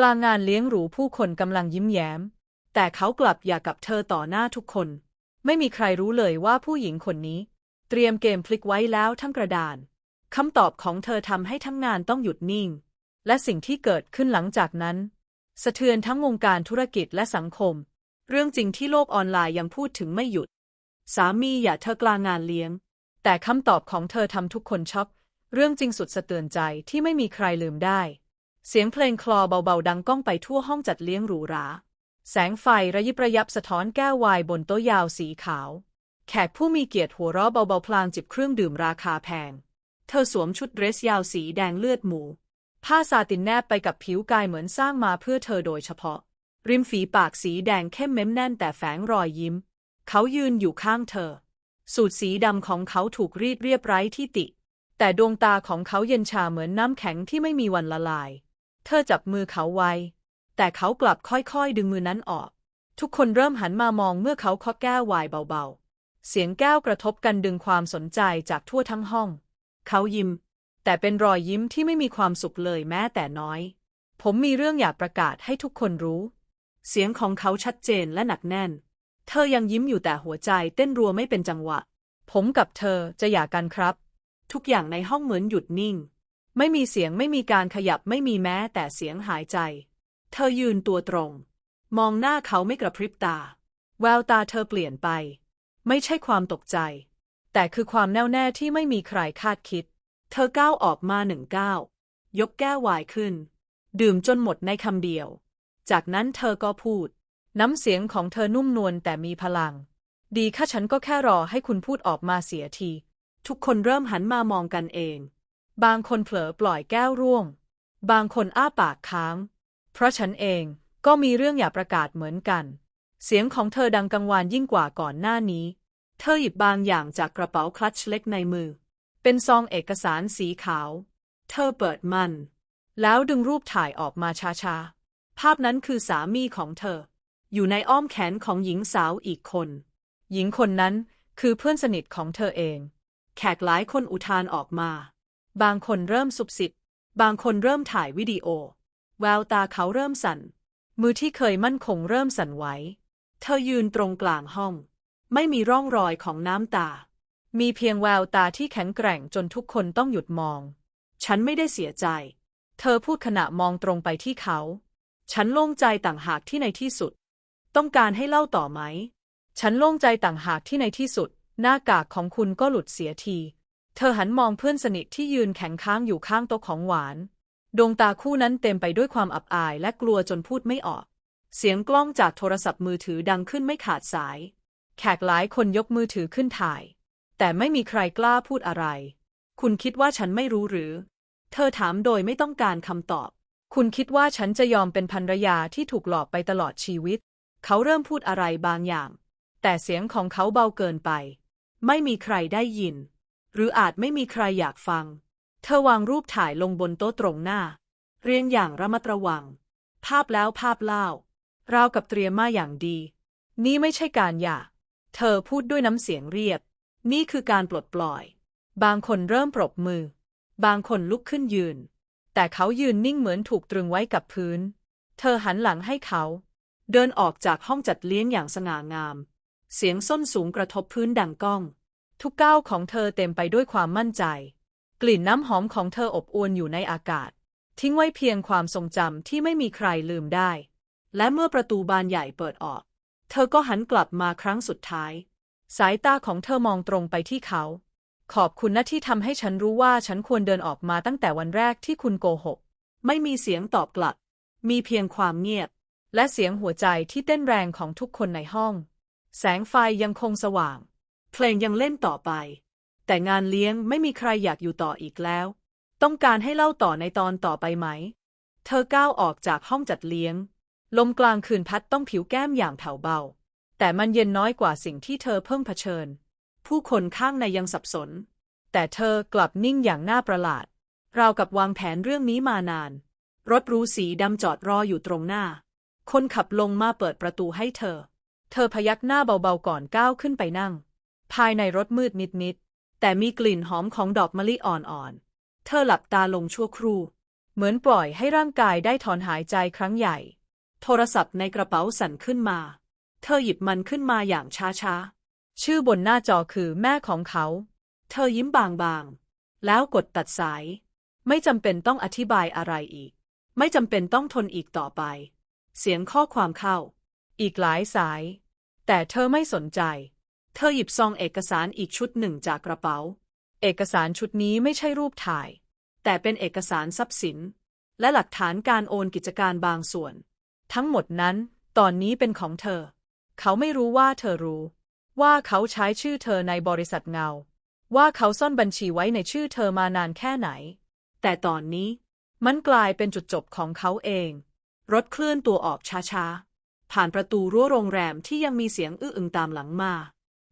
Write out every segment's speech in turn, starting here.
กลางงานเลี้ยงหรูผู้คนกำลังยิ้มแย้ม แต่เขากลับอย่ากับเธอต่อหน้าทุกคน ไม่มีใครรู้เลยว่าผู้หญิงคนนี้ เตรียมเกมพลิกไว้แล้วทั้งกระดานคำตอบของเธอทำให้ทั้งงานต้องหยุดนิ่ง และสิ่งที่เกิดขึ้นหลังจากนั้น สะเทือนทั้งวงการธุรกิจและสังคม เรื่องจริงที่โลกออนไลน์ยังพูดถึงไม่หยุด สามีอย่าเธอกลางงานเลี้ยง แต่คำตอบของเธอทำทุกคนช็อกเรื่องจริงสุดสะเตือนใจที่ไม่มีใครลืมได้ เสียงเพลงคลอเบาๆดังก้องไปทั่วห้องจัดเลี้ยงหรูหรา แสงไฟระยิบระยับสะท้อนแก้วไวน์บนโต๊ะยาวสีขาว แขกผู้มีเกียรติหัวเราะเบาๆพลางจิบเครื่องดื่มราคาแพง เธอสวมชุดเดรสยาวสีแดงเลือดหมู ผ้าซาตินแนบไปกับผิวกายเหมือนสร้างมาเพื่อเธอโดยเฉพาะ ริมฝีปากสีแดงเข้มเม้มแน่นแต่แฝงรอยยิ้ม เขายืนอยู่ข้างเธอ สูทสีดำของเขาถูกรีดเรียบไร้ที่ติ แต่ดวงตาของเขาเย็นชาเหมือนน้ำแข็งที่ไม่มีวันละลาย เธอจับมือเขาไว้ แต่เขากลับค่อยๆ ดึงมือนั้นออก ทุกคนเริ่มหันมามองเมื่อเขาเคาะแก้วไวน์เบาๆ เสียงแก้วกระทบกันดึงความสนใจจากทั่วทั้งห้อง เขายิ้ม แต่เป็นรอยยิ้มที่ไม่มีความสุขเลยแม้แต่น้อย ผมมีเรื่องอยากประกาศให้ทุกคนรู้ เสียงของเขาชัดเจนและหนักแน่น เธอยังยิ้มอยู่แต่หัวใจเต้นรัวไม่เป็นจังหวะ ผมกับเธอจะหย่ากันครับ ทุกอย่างในห้องเหมือนหยุดนิ่ง ไม่มีเสียงไม่มีการขยับไม่มีแม้แต่เสียงหายใจ เธอยืนตัวตรง มองหน้าเขาไม่กระพริบตา แววตาเธอเปลี่ยนไป ไม่ใช่ความตกใจ แต่คือความแน่วแน่ที่ไม่มีใครคาดคิด เธอก้าวออกมาหนึ่งก้าวยกแก้วไวน์ขึ้น ดื่มจนหมดในคำเดียว จากนั้นเธอก็พูด น้ำเสียงของเธอนุ่มนวลแต่มีพลัง ดีค่ะฉันก็แค่รอให้คุณพูดออกมาเสียที ทุกคนเริ่มหันมามองกันเอง บางคนเผลอปล่อยแก้วร่วง บางคนอ้าปากค้าง เพราะฉันเองก็มีเรื่องอยากประกาศเหมือนกัน เสียงของเธอดังกังวานยิ่งกว่าก่อนหน้านี้ เธอหยิบบางอย่างจากกระเป๋าคลัตช์เล็กในมือ เป็นซองเอกสารสีขาว เธอเปิดมัน แล้วดึงรูปถ่ายออกมาช้าๆ ภาพนั้นคือสามีของเธอ อยู่ในอ้อมแขนของหญิงสาวอีกคน หญิงคนนั้นคือเพื่อนสนิทของเธอเอง แขกหลายคนอุทานออกมา บางคนเริ่มสุบสิบบางคนเริ่มถ่ายวิดีโอ แววตาเขาเริ่มสั่น มือที่เคยมั่นคงเริ่มสั่นไหว เธอยืนตรงกลางห้อง ไม่มีร่องรอยของน้ำตา มีเพียงแววตาที่แข็งแกร่งจนทุกคนต้องหยุดมอง ฉันไม่ได้เสียใจ เธอพูดขณะมองตรงไปที่เขา ฉันโล่งใจต่างหากที่ในที่สุด ต้องการให้เล่าต่อไหม ฉันโล่งใจต่างหากที่ในที่สุด หน้ากากของคุณก็หลุดเสียที เธอหันมองเพื่อนสนิทที่ยืนแข็งค้างอยู่ข้างโต๊ะของหวาน ดวงตาคู่นั้นเต็มไปด้วยความอับอายและกลัวจนพูดไม่ออก เสียงกล้องจากโทรศัพท์มือถือดังขึ้นไม่ขาดสาย แขกหลายคนยกมือถือขึ้นถ่าย แต่ไม่มีใครกล้าพูดอะไร คุณคิดว่าฉันไม่รู้หรือ เธอถามโดยไม่ต้องการคำตอบ คุณคิดว่าฉันจะยอมเป็นภรรยาที่ถูกหลอกไปตลอดชีวิต เขาเริ่มพูดอะไรบางอย่าง แต่เสียงของเขาเบาเกินไป ไม่มีใครได้ยิน หรืออาจไม่มีใครอยากฟัง เธอวางรูปถ่ายลงบนโต๊ะตรงหน้า เรียงอย่างระมัดระวัง ภาพแล้วภาพเล่า ราวกับเตรียมมาอย่างดี นี่ไม่ใช่การหย่า เธอพูดด้วยน้ำเสียงเรียบ นี่คือการปลดปล่อย บางคนเริ่มปรบมือ บางคนลุกขึ้นยืน แต่เขายืนนิ่งเหมือนถูกตรึงไว้กับพื้น เธอหันหลังให้เขา เดินออกจากห้องจัดเลี้ยงอย่างสง่างาม เสียงส้นสูงกระทบพื้นดังก้อง ทุกก้าวของเธอเต็มไปด้วยความมั่นใจ กลิ่นน้ำหอมของเธออบอวลอยู่ในอากาศ ทิ้งไว้เพียงความทรงจำที่ไม่มีใครลืมได้ และเมื่อประตูบานใหญ่เปิดออก เธอก็หันกลับมาครั้งสุดท้าย สายตาของเธอมองตรงไปที่เขา ขอบคุณนะที่ทำให้ฉันรู้ว่าฉันควรเดินออกมาตั้งแต่วันแรกที่คุณโกหก ไม่มีเสียงตอบกลับ มีเพียงความเงียบ และเสียงหัวใจที่เต้นแรงของทุกคนในห้อง แสงไฟยังคงสว่าง เพลงยังเล่นต่อไป แต่งานเลี้ยงไม่มีใครอยากอยู่ต่ออีกแล้ว ต้องการให้เล่าต่อในตอนต่อไปไหม เธอก้าวออกจากห้องจัดเลี้ยง ลมกลางคืนพัดต้องผิวแก้มอย่างแผ่วเบา แต่มันเย็นน้อยกว่าสิ่งที่เธอเพิ่งเผชิญ ผู้คนข้างในยังสับสน แต่เธอกลับนิ่งอย่างน่าประหลาด ราวกับวางแผนเรื่องนี้มานาน รถรูสีดำจอดรออยู่ตรงหน้า คนขับลงมาเปิดประตูให้เธอ เธอพยักหน้าเบาๆก่อนก้าวขึ้นไปนั่ง ภายในรถมืดนิดๆแต่มีกลิ่นหอมของดอกมะลิอ่อนๆ เธอหลับตาลงชั่วครู่ เหมือนปล่อยให้ร่างกายได้ถอนหายใจครั้งใหญ่ โทรศัพท์ในกระเป๋าสั่นขึ้นมา เธอหยิบมันขึ้นมาอย่างช้าๆ ชื่อบนหน้าจอคือแม่ของเขา เธอยิ้มบางๆ แล้วกดตัดสาย ไม่จำเป็นต้องอธิบายอะไรอีก ไม่จำเป็นต้องทนอีกต่อไป เสียงข้อความเข้า อีกหลายสาย แต่เธอไม่สนใจ เธอหยิบซองเอกสารอีกชุดหนึ่งจากกระเป๋า เอกสารชุดนี้ไม่ใช่รูปถ่าย แต่เป็นเอกสารทรัพย์สิน และหลักฐานการโอนกิจการบางส่วน ทั้งหมดนั้น ตอนนี้เป็นของเธอ เขาไม่รู้ว่าเธอรู้ ว่าเขาใช้ชื่อเธอในบริษัทเงา ว่าเขาซ่อนบัญชีไว้ในชื่อเธอมานานแค่ไหน แต่ตอนนี้ มันกลายเป็นจุดจบของเขาเอง รถเคลื่อนตัวออกช้าๆผ่านประตูรั้วโรงแรมที่ยังมีเสียงอื้ออึงตามหลังมา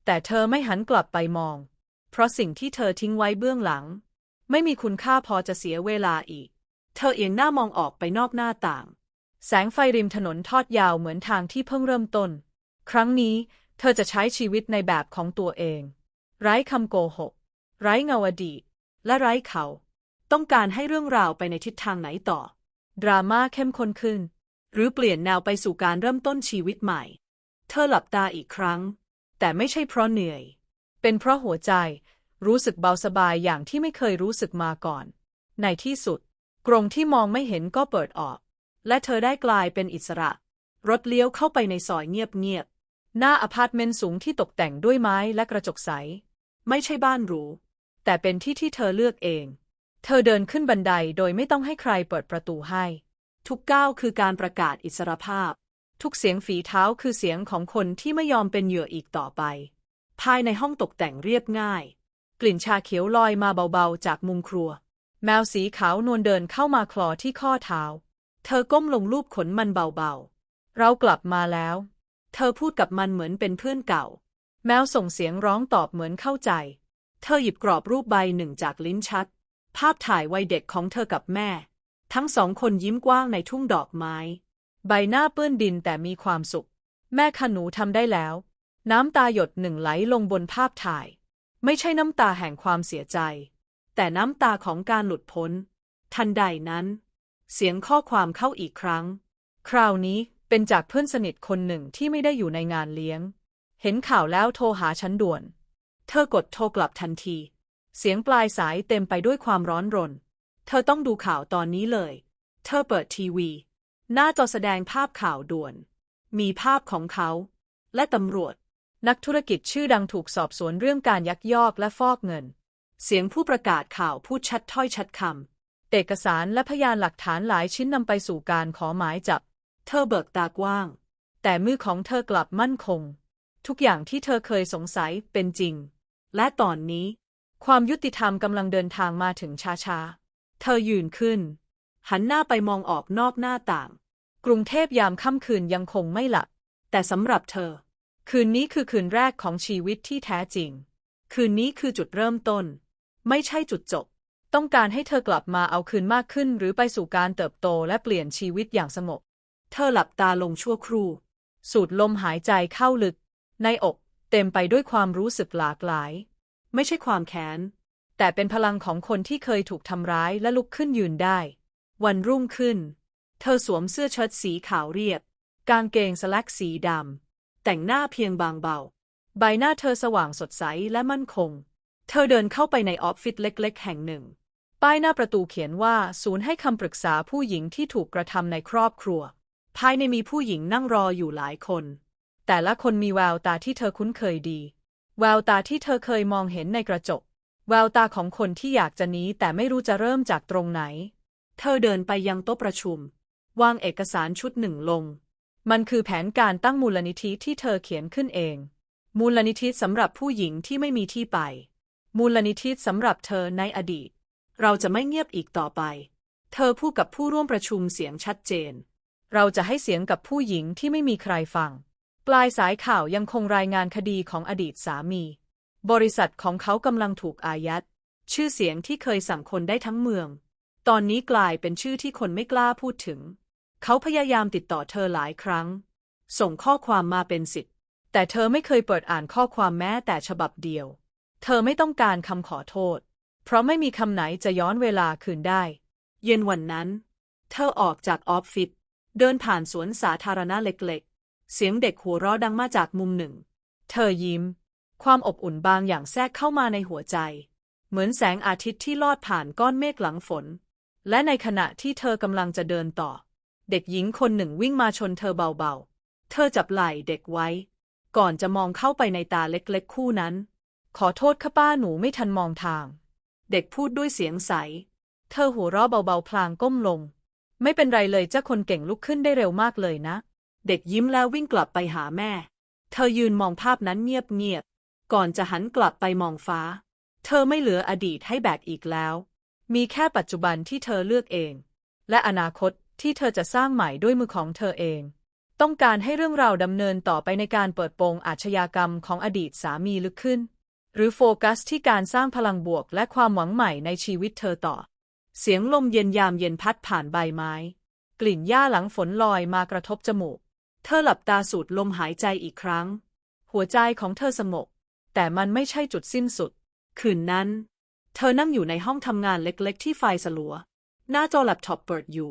แต่เธอไม่หันกลับไปมอง เพราะสิ่งที่เธอทิ้งไว้เบื้องหลัง ไม่มีคุณค่าพอจะเสียเวลาอีก เธอเอียงหน้ามองออกไปนอกหน้าต่าง แสงไฟริมถนนทอดยาวเหมือนทางที่เพิ่งเริ่มต้น ครั้งนี้เธอจะใช้ชีวิตในแบบของตัวเอง ไร้คำโกหก ไร้เงาอดีต และไร้เขา ต้องการให้เรื่องราวไปในทิศทางไหนต่อ ดราม่าเข้มข้นขึ้น หรือเปลี่ยนแนวไปสู่การเริ่มต้นชีวิตใหม่ เธอหลับตาอีกครั้ง แต่ไม่ใช่เพราะเหนื่อย เป็นเพราะหัวใจ รู้สึกเบาสบายอย่างที่ไม่เคยรู้สึกมาก่อน ในที่สุด กรงที่มองไม่เห็นก็เปิดออก และเธอได้กลายเป็นอิสระ รถเลี้ยวเข้าไปในซอยเงียบๆ หน้าอพาร์ตเมนต์สูงที่ตกแต่งด้วยไม้และกระจกใส ไม่ใช่บ้านหรู แต่เป็นที่ที่เธอเลือกเอง เธอเดินขึ้นบันไดโดยไม่ต้องให้ใครเปิดประตูให้ ทุกก้าวคือการประกาศอิสรภาพ ทุกเสียงฝีเท้าคือเสียงของคนที่ไม่ยอมเป็นเหยื่ออีกต่อไป ภายในห้องตกแต่งเรียบง่าย กลิ่นชาเขียวลอยมาเบาๆจากมุมครัว แมวสีขาวนวลเดินเข้ามาคลอที่ข้อเท้า เธอก้มลงลูบขนมันเบาๆ เรากลับมาแล้ว เธอพูดกับมันเหมือนเป็นเพื่อนเก่า แมวส่งเสียงร้องตอบเหมือนเข้าใจ เธอหยิบกรอบรูปใบหนึ่งจากลิ้นชัก ภาพถ่ายวัยเด็กของเธอกับแม่ ทั้งสองคนยิ้มกว้างในทุ่งดอกไม้ ใบหน้าเปื้อนดินแต่มีความสุข แม่ขนูทำได้แล้ว น้ำตาหยดหนึ่งไหลลงบนภาพถ่าย ไม่ใช่น้ำตาแห่งความเสียใจ แต่น้ำตาของการหลุดพ้น ทันใดนั้น เสียงข้อความเข้าอีกครั้ง คราวนี้เป็นจากเพื่อนสนิทคนหนึ่งที่ไม่ได้อยู่ในงานเลี้ยง เห็นข่าวแล้วโทรหาฉันด่วน เธอกดโทรกลับทันที เสียงปลายสายเต็มไปด้วยความร้อนรน เธอต้องดูข่าวตอนนี้เลย เธอเปิดทีวี หน้าจอแสดงภาพข่าวด่วน มีภาพของเขา และตำรวจ นักธุรกิจชื่อดังถูกสอบสวนเรื่องการยักยอกและฟอกเงิน เสียงผู้ประกาศข่าวพูดชัดถ้อยชัดคำ เอกสารและพยานหลักฐานหลายชิ้นนำไปสู่การขอหมายจับ เธอเบิกตากว้าง แต่มือของเธอกลับมั่นคง ทุกอย่างที่เธอเคยสงสัยเป็นจริง และตอนนี้ ความยุติธรรมกำลังเดินทางมาถึงช้าๆ เธอยืนขึ้น หันหน้าไปมองออกนอกหน้าต่าง กรุงเทพยามค่ำคืนยังคงไม่หลับ แต่สำหรับเธอ คืนนี้คือคืนแรกของชีวิตที่แท้จริง คืนนี้คือจุดเริ่มต้น ไม่ใช่จุดจบ ต้องการให้เธอกลับมาเอาคืนมากขึ้น หรือไปสู่การเติบโตและเปลี่ยนชีวิตอย่างสงบ เธอหลับตาลงชั่วครู่ สูดลมหายใจเข้าลึก ในอกเต็มไปด้วยความรู้สึกหลากหลาย ไม่ใช่ความแค้น แต่เป็นพลังของคนที่เคยถูกทำร้ายและลุกขึ้นยืนได้ วันรุ่งขึ้น เธอสวมเสื้อเชิ้ตสีขาวเรียบ กางเกงสแลกสีดำ แต่งหน้าเพียงบางเบา ใบหน้าเธอสว่างสดใสและมั่นคง เธอเดินเข้าไปในออฟฟิศเล็ก ๆ แห่งหนึ่ง ป้ายหน้าประตูเขียนว่า ศูนย์ให้คำปรึกษาผู้หญิงที่ถูกกระทำในครอบครัว ภายในมีผู้หญิงนั่งรออยู่หลายคน แต่ละคนมีแววตาที่เธอคุ้นเคยดี แววตาที่เธอเคยมองเห็นในกระจก แววตาของคนที่อยากจะหนีแต่ไม่รู้จะเริ่มจากตรงไหน เธอเดินไปยังโต๊ะประชุม วางเอกสารชุดหนึ่งลง มันคือแผนการตั้งมูลนิธิที่เธอเขียนขึ้นเอง มูลนิธิสำหรับผู้หญิงที่ไม่มีที่ไป มูลนิธิสำหรับเธอในอดีต เราจะไม่เงียบอีกต่อไป เธอพูดกับผู้ร่วมประชุมเสียงชัดเจน เราจะให้เสียงกับผู้หญิงที่ไม่มีใครฟัง ปลายสายข่าวยังคงรายงานคดีของอดีตสามี บริษัทของเขากำลังถูกอายัด ชื่อเสียงที่เคยสั่งคนได้ทั้งเมือง ตอนนี้กลายเป็นชื่อที่คนไม่กล้าพูดถึง เขาพยายามติดต่อเธอหลายครั้ง ส่งข้อความมาเป็นสิทธิ์แต่เธอไม่เคยเปิดอ่านข้อความแม้แต่ฉบับเดียว เธอไม่ต้องการคำขอโทษ เพราะไม่มีคำไหนจะย้อนเวลาคืนได้ เย็นวันนั้น เธอออกจากออฟฟิศเดินผ่านสวนสาธารณะเล็กๆ เสียงเด็กหัวเราะดังมาจากมุมหนึ่ง เธอยิ้ม ความอบอุ่นบางอย่างแทรกเข้ามาในหัวใจ เหมือนแสงอาทิตย์ที่ลอดผ่านก้อนเมฆหลังฝน และในขณะที่เธอกำลังจะเดินต่อ เด็กหญิงคนหนึ่งวิ่งมาชนเธอเบาๆ เธอจับไหล่เด็กไว้ ก่อนจะมองเข้าไปในตาเล็กๆ คู่นั้น ขอโทษค่ะป้าหนูไม่ทันมองทาง เด็กพูดด้วยเสียงใส เธอหัวเราะเบาๆ พลางก้มลง ไม่เป็นไรเลยเจ้าคนเก่งลุกขึ้นได้เร็วมากเลยนะ เด็กยิ้มแล้ววิ่งกลับไปหาแม่ เธอยืนมองภาพนั้นเงียบๆ ก่อนจะหันกลับไปมองฟ้า เธอไม่เหลืออดีตให้แบกอีกแล้ว มีแค่ปัจจุบันที่เธอเลือกเอง และอนาคตที่เธอจะสร้างใหม่ด้วยมือของเธอเอง ต้องการให้เรื่องราวดำเนินต่อไปในการเปิดโปงอาชญากรรมของอดีตสามีลึกขึ้น หรือโฟกัสที่การสร้างพลังบวกและความหวังใหม่ในชีวิตเธอต่อ เสียงลมเย็นยามเย็นพัดผ่านใบไม้ กลิ่นหญ้าหลังฝนลอยมากระทบจมูก เธอหลับตาสูดลมหายใจอีกครั้ง หัวใจของเธอสงบแต่มันไม่ใช่จุดสิ้นสุด คืนนั้น เธอนั่งอยู่ในห้องทำงานเล็กๆ ที่ไฟสลัว หน้าจอแล็ปท็อปเปิดอยู่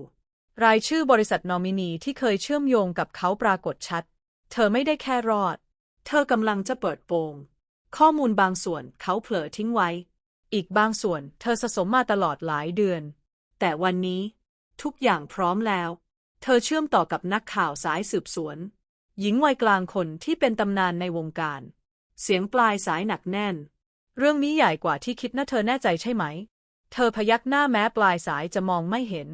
รายชื่อบริษัทนอมินีที่เคยเชื่อมโยงกับเขาปรากฏชัด เธอไม่ได้แค่รอด เธอกำลังจะเปิดโปง ข้อมูลบางส่วนเขาเผลอทิ้งไว้ อีกบางส่วนเธอสะสมมาตลอดหลายเดือน แต่วันนี้ ทุกอย่างพร้อมแล้ว เธอเชื่อมต่อกับนักข่าวสายสืบสวน หญิงวัยกลางคนที่เป็นตำนานในวงการ เสียงปลายสายหนักแน่น เรื่องนี้ใหญ่กว่าที่คิดนะเธอแน่ใจใช่ไหม เธอพยักหน้าแม้ปลายสายจะมองไม่เห็น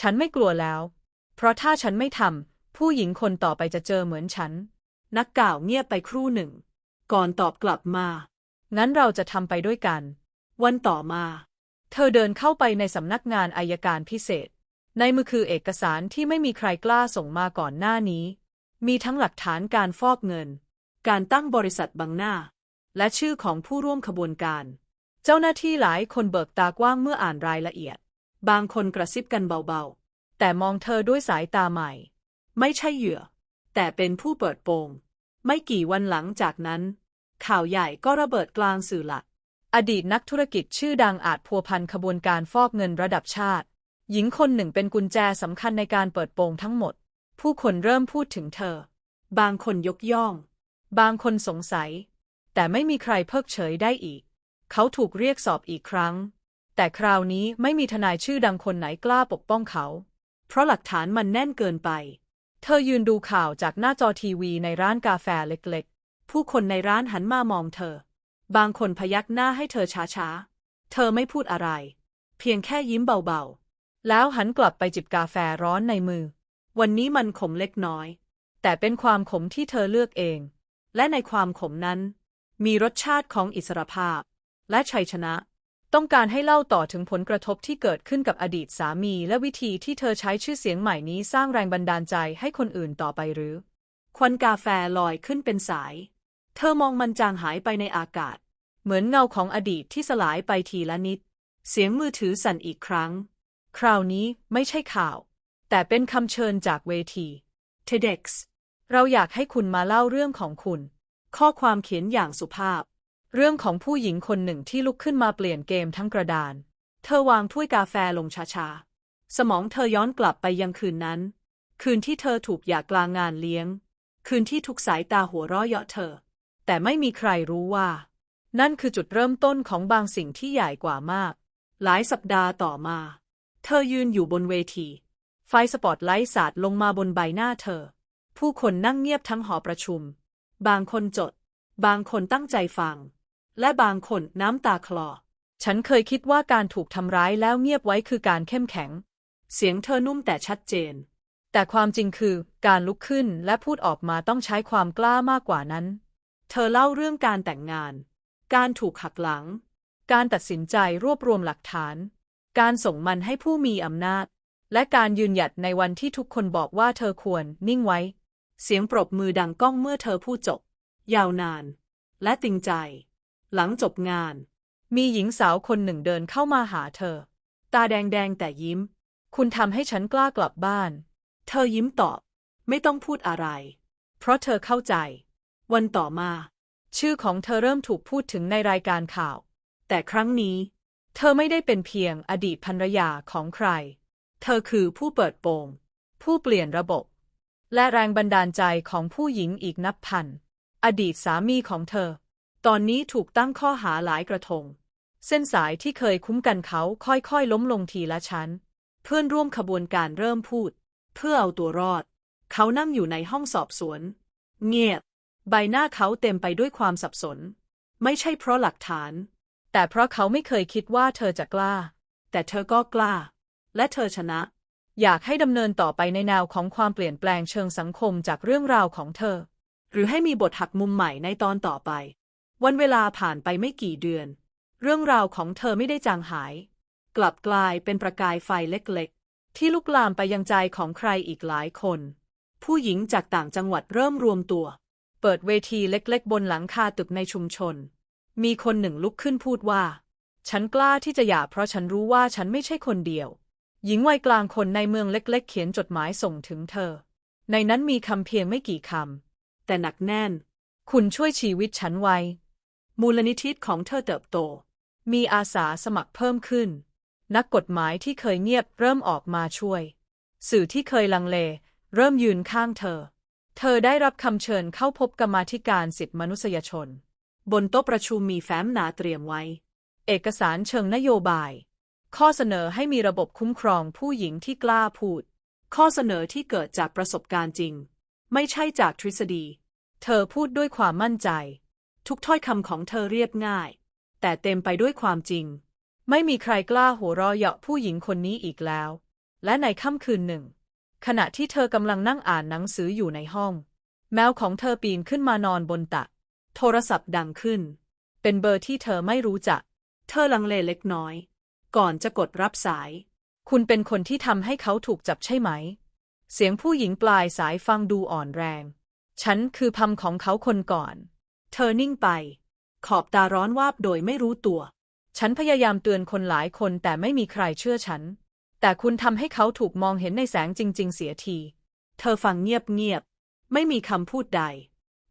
ฉันไม่กลัวแล้ว เพราะถ้าฉันไม่ทำผู้หญิงคนต่อไปจะเจอเหมือนฉัน นักข่าวเงียบไปครู่หนึ่ง ก่อนตอบกลับมา งั้นเราจะทำไปด้วยกัน วันต่อมา เธอเดินเข้าไปในสำนักงานอายการพิเศษ ในมือคือเอกสารที่ไม่มีใครกล้าส่งมาก่อนหน้านี้ มีทั้งหลักฐานการฟอกเงิน การตั้งบริษัทบังหน้า และชื่อของผู้ร่วมขบวนการ เจ้าหน้าที่หลายคนเบิกตากว้างเมื่ออ่านรายละเอียด บางคนกระซิบกันเบาๆ แต่มองเธอด้วยสายตาใหม่ ไม่ใช่เหยื่อ แต่เป็นผู้เปิดโปง ไม่กี่วันหลังจากนั้น ข่าวใหญ่ก็ระเบิดกลางสื่อหลัก อดีตนักธุรกิจชื่อดังอาจพัวพันขบวนการฟอกเงินระดับชาติ หญิงคนหนึ่งเป็นกุญแจสำคัญในการเปิดโปงทั้งหมด ผู้คนเริ่มพูดถึงเธอ บางคนยกย่อง บางคนสงสัย แต่ไม่มีใครเพิกเฉยได้อีก เขาถูกเรียกสอบอีกครั้ง แต่คราวนี้ไม่มีทนายชื่อดังคนไหนกล้าปกป้องเขา เพราะหลักฐานมันแน่นเกินไป เธอยืนดูข่าวจากหน้าจอทีวีในร้านกาแฟเล็กๆ ผู้คนในร้านหันมามองเธอ บางคนพยักหน้าให้เธอช้าๆ เธอไม่พูดอะไร เพียงแค่ยิ้มเบาๆ แล้วหันกลับไปจิบกาแฟร้อนในมือ วันนี้มันขมเล็กน้อย แต่เป็นความขมที่เธอเลือกเอง และในความขมนั้น มีรสชาติของอิสรภาพ และชัยชนะ ต้องการให้เล่าต่อถึงผลกระทบที่เกิดขึ้นกับอดีตสามีและวิธีที่เธอใช้ชื่อเสียงใหม่นี้สร้างแรงบันดาลใจให้คนอื่นต่อไปหรือ ควันกาแฟลอยขึ้นเป็นสาย เธอมองมันจางหายไปในอากาศ เหมือนเงาของอดีตที่สลายไปทีละนิด เสียงมือถือสั่นอีกครั้ง คราวนี้ไม่ใช่ข่าว แต่เป็นคำเชิญจากเวที TEDx เราอยากให้คุณมาเล่าเรื่องของคุณ ข้อความเขียนอย่างสุภาพ เรื่องของผู้หญิงคนหนึ่งที่ลุกขึ้นมาเปลี่ยนเกมทั้งกระดาน เธอวางถ้วยกาแฟลงช้าๆ สมองเธอย้อนกลับไปยังคืนนั้น คืนที่เธอถูกหย่ากลางงานเลี้ยง คืนที่ทุกสายตาหัวเราะเยาะเธอ แต่ไม่มีใครรู้ว่า นั่นคือจุดเริ่มต้นของบางสิ่งที่ใหญ่กว่ามาก หลายสัปดาห์ต่อมา เธอยืนอยู่บนเวที ไฟสปอตไลท์สาดลงมาบนใบหน้าเธอ ผู้คนนั่งเงียบทั้งหอประชุม บางคนจด บางคนตั้งใจฟัง และบางคนน้ำตาคลอ ฉันเคยคิดว่าการถูกทำร้ายแล้วเงียบไว้คือการเข้มแข็ง เสียงเธอนุ่มแต่ชัดเจน แต่ความจริงคือการลุกขึ้นและพูดออกมาต้องใช้ความกล้ามากกว่านั้น เธอเล่าเรื่องการแต่งงาน การถูกหักหลัง การตัดสินใจรวบรวมหลักฐาน การส่งมันให้ผู้มีอำนาจ และการยืนหยัดในวันที่ทุกคนบอกว่าเธอควรนิ่งไว้ เสียงปรบมือดังก้องเมื่อเธอพูดจบ ยาวนาน และติงใจ หลังจบงาน มีหญิงสาวคนหนึ่งเดินเข้ามาหาเธอ ตาแดงๆแต่ยิ้ม คุณทำให้ฉันกล้ากลับบ้าน เธอยิ้มตอบ ไม่ต้องพูดอะไร เพราะเธอเข้าใจ วันต่อมา ชื่อของเธอเริ่มถูกพูดถึงในรายการข่าว แต่ครั้งนี้ เธอไม่ได้เป็นเพียงอดีตภรรยาของใคร เธอคือผู้เปิดโปง ผู้เปลี่ยนระบบ และแรงบันดาลใจของผู้หญิงอีกนับพัน อดีตสามีของเธอ ตอนนี้ถูกตั้งข้อหาหลายกระทง เส้นสายที่เคยคุ้มกันเขาค่อยๆ ล้มลงทีละชั้น เพื่อนร่วมขบวนการเริ่มพูด เพื่อเอาตัวรอด เขานั่งอยู่ในห้องสอบสวน เงียบ ใบหน้าเขาเต็มไปด้วยความสับสน ไม่ใช่เพราะหลักฐาน แต่เพราะเขาไม่เคยคิดว่าเธอจะกล้า แต่เธอก็กล้า และเธอชนะ อยากให้ดำเนินต่อไปในแนวของความเปลี่ยนแปลงเชิงสังคมจากเรื่องราวของเธอ หรือให้มีบทหักมุมใหม่ในตอนต่อไป วันเวลาผ่านไปไม่กี่เดือน เรื่องราวของเธอไม่ได้จางหาย กลับกลายเป็นประกายไฟเล็กๆ ที่ลุกลามไปยังใจของใครอีกหลายคน ผู้หญิงจากต่างจังหวัดเริ่มรวมตัว เปิดเวทีเล็กๆ บนหลังคาตึกในชุมชน มีคนหนึ่งลุกขึ้นพูดว่า ฉันกล้าที่จะหย่าเพราะฉันรู้ว่าฉันไม่ใช่คนเดียว หญิงวัยกลางคนในเมืองเล็กๆ เขียนจดหมายส่งถึงเธอ ในนั้นมีคำเพียงไม่กี่คำ แต่หนักแน่น คุณช่วยชีวิตฉันไว้ มูลนิธิของเธอเติบโต มีอาสาสมัครเพิ่มขึ้น นักกฎหมายที่เคยเงียบเริ่มออกมาช่วย สื่อที่เคยลังเล เริ่มยืนข้างเธอ เธอได้รับคำเชิญเข้าพบกรรมาธิการสิทธิมนุษยชน บนโต๊ะประชุมมีแฟ้มหนาเตรียมไว้ เอกสารเชิงนโยบาย ข้อเสนอให้มีระบบคุ้มครองผู้หญิงที่กล้าพูด ข้อเสนอที่เกิดจากประสบการณ์จริง ไม่ใช่จากทฤษฎี เธอพูดด้วยความมั่นใจ ทุกถ้อยคำของเธอเรียบง่าย แต่เต็มไปด้วยความจริง ไม่มีใครกล้าหัวเราะเยาะผู้หญิงคนนี้อีกแล้ว และในค่ำคืนหนึ่ง ขณะที่เธอกำลังนั่งอ่านหนังสืออยู่ในห้อง แมวของเธอปีนขึ้นมานอนบนตัก โทรศัพท์ดังขึ้น เป็นเบอร์ที่เธอไม่รู้จัก เธอลังเลเล็กน้อย ก่อนจะกดรับสาย คุณเป็นคนที่ทำให้เขาถูกจับใช่ไหม เสียงผู้หญิงปลายสายฟังดูอ่อนแรง ฉันคือพัมของเขาคนก่อน เธอนิ่งไป ขอบตาร้อนวาบโดยไม่รู้ตัว ฉันพยายามเตือนคนหลายคนแต่ไม่มีใครเชื่อฉัน แต่คุณทำให้เขาถูกมองเห็นในแสงจริง ๆ เสียที เธอฟังเงียบๆ ไม่มีคำพูดใด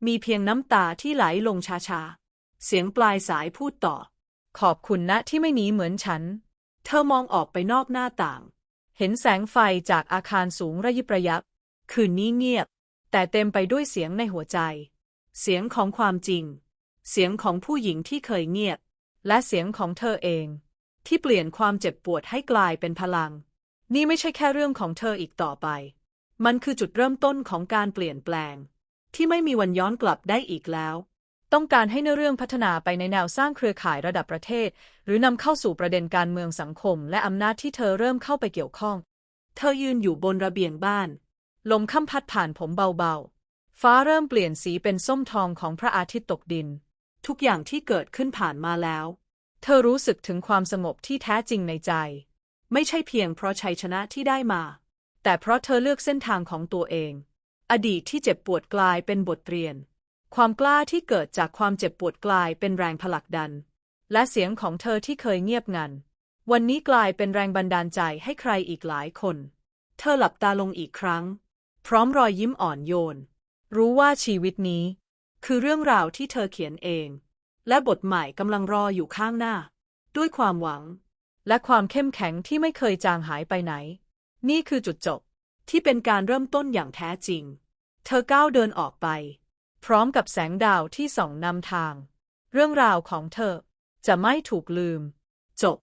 มีเพียงน้ำตาที่ไหลลงช้าๆ เสียงปลายสายพูดต่อ ขอบคุณนะที่ไม่หนีเหมือนฉัน เธอมองออกไปนอกหน้าต่าง เห็นแสงไฟจากอาคารสูงระยิบระยับ คืนนี้เงียบ แต่เต็มไปด้วยเสียงในหัวใจ เสียงของความจริง เสียงของผู้หญิงที่เคยเงียบ และเสียงของเธอเอง ที่เปลี่ยนความเจ็บปวดให้กลายเป็นพลัง นี่ไม่ใช่แค่เรื่องของเธออีกต่อไป มันคือจุดเริ่มต้นของการเปลี่ยนแปลง ที่ไม่มีวันย้อนกลับได้อีกแล้ว ต้องการให้เนื้อเรื่องพัฒนาไปในแนวสร้างเครือข่ายระดับประเทศ หรือนำเข้าสู่ประเด็นการเมืองสังคม และอำนาจที่เธอเริ่มเข้าไปเกี่ยวข้อง เธอยืนอยู่บนระเบียงบ้าน ลมค่ำพัดผ่านผมเบาๆ ฟ้าเริ่มเปลี่ยนสีเป็นส้มทองของพระอาทิตย์ตกดิน ทุกอย่างที่เกิดขึ้นผ่านมาแล้ว เธอรู้สึกถึงความสงบที่แท้จริงในใจ ไม่ใช่เพียงเพราะชัยชนะที่ได้มา แต่เพราะเธอเลือกเส้นทางของตัวเอง อดีตที่เจ็บปวดกลายเป็นบทเรียน ความกล้าที่เกิดจากความเจ็บปวดกลายเป็นแรงผลักดัน และเสียงของเธอที่เคยเงียบงัน วันนี้กลายเป็นแรงบันดาลใจให้ใครอีกหลายคน เธอหลับตาลงอีกครั้ง พร้อมรอยยิ้มอ่อนโยน รู้ว่าชีวิตนี้ คือเรื่องราวที่เธอเขียนเอง และบทใหม่กำลังรออยู่ข้างหน้า ด้วยความหวัง และความเข้มแข็งที่ไม่เคยจางหายไปไหน นี่คือจุดจบที่เป็นการเริ่มต้นอย่างแท้จริง เธอก้าวเดินออกไป พร้อมกับแสงดาวที่ส่องนำทาง เรื่องราวของเธอจะไม่ถูกลืม จบ